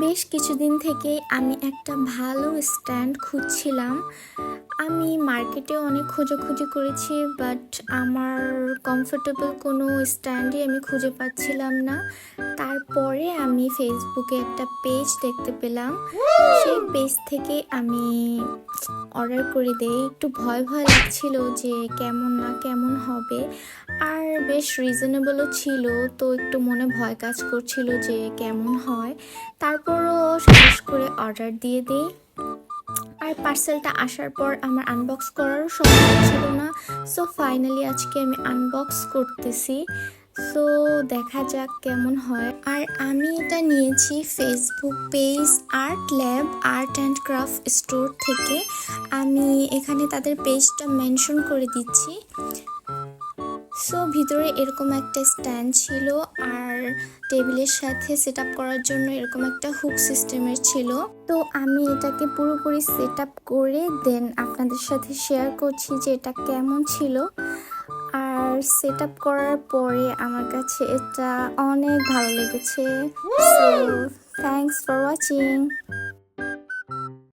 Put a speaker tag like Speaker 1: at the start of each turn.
Speaker 1: বেশ কিছুদিন থেকেই আমি একটা ভালো স্ট্যান্ড খুঁজছিলাম। আমি মার্কেটে অনেক খোঁজাখুঁজি করেছি বাট আমার কমফোর্টেবল কোনো স্ট্যান্ডই আমি খুঁজে পাচ্ছিলাম না। তারপরে আমি ফেসবুকে একটা পেজ দেখতে পেলাম। সেই পেজ থেকে আমি অর্ডার করে দেই। একটু ভয় ভয় লাগছিল যে কেমন না কেমন হবে। আর বেশ রিজনেবলও ছিল তো একটু মনে ভয় কাজ করছিল যে কেমন হয়। তারপরও সাহস করে অর্ডার দিয়ে দিই। আর পার্সেলটা আসার পর আমার আনবক্স করারও সময় ছিল না। সো ফাইনালি আজকে আমি আনবক্স করতেছি। সো দেখা যাক কেমন হয়। আর আমি এটা নিয়েছি Facebook page art lab art and craft store থেকে। আমি এখানে তাদের পেজটা মেনশন করে দিচ্ছি। সো ভিতরে এরকম একটা স্ট্যান্ড ছিল আর টেবিলের সাথে সেট করার জন্য এরকম একটা হুক সিস্টেমের ছিল। তো আমি এটাকে পুরোপুরি সেট করে দেন আপনাদের সাথে শেয়ার করছি যে এটা কেমন ছিল। আর সেট করার পরে আমার কাছে এটা অনেক ভালো লেগেছে। So thanks for watching